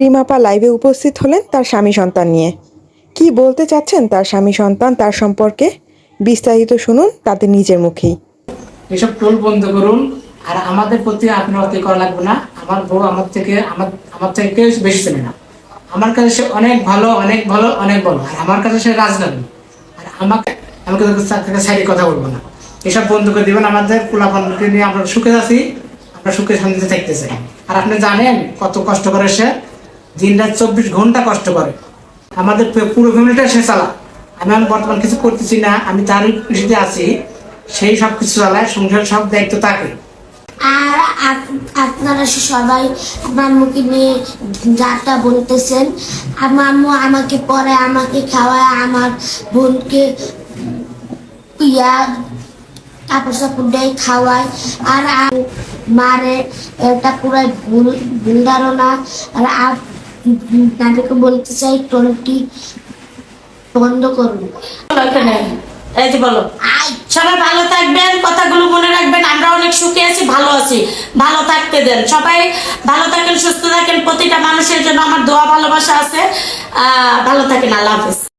রিমাপা লাইভে উপস্থিত হলেন তার স্বামী সন্তান নিয়ে। কি বলতে চাচ্ছেন তার স্বামী সন্তান তার সম্পর্কে? বিস্তারিত শুনুন তাদের নিজের মুখেই। এসব টোল বন্ধ করুন। আর আমাদের প্রতি আপনার অতি করা লাগবে না। আমার বউ আমার থেকে, আমার আমার থেকে কেউ বেশি চেনে না। আমার কাছে সে অনেক ভালো অনেক ভালো অনেক ভালো। আর আমার কাছে সে রাজধানী আর আমাকে আমাকে তার থেকে সাইডে কথা বলব না। এসব বন্ধ করে দিবেন আমাদের পোলাপানকে নিয়ে আমরা সুখে আছি। আমরা সুখে শান্তিতে থাকতে চাই। আর আপনি জানেন কত কষ্ট করে সে দিন রাত চব্বিশ ঘণ্টা কষ্ট করে। আমাদের পুরো ফ্যামিলিটা সে চালা আমি এখন বর্তমান কিছু করতেছি না, আমি তারই খুশিতে আছি, সেই সব কিছু চালায়, সংসার সব দায়িত্ব তাকে। আর আপ- আপনারা সবাই মুখে নিয়ে যাটা বলতেছেন, আমার আম্মু আমাকে পরে আমাকে খাওয়ায়, আমার বোনকে ইয়া কাপড় সাপড় দেয়, খাওয়ায়। আর মারে, এটা পুরো ভুল ভুল ধারণা। আর তাদেরকে বলতে চাই টোলটি বন্ধ করুন এই যে বলো। সবাই ভালো থাকবেন কথাগুলো মনে রাখবেন আমরা অনেক সুখে আছি ভালো আছি। ভালো থাকতে দেন। সবাই ভালো থাকেন সুস্থ থাকেন প্রতিটা মানুষের জন্য আমার দোয়া ভালোবাসা আছে। আহ, ভালো থাকেন আল্লাহ হাফেজ।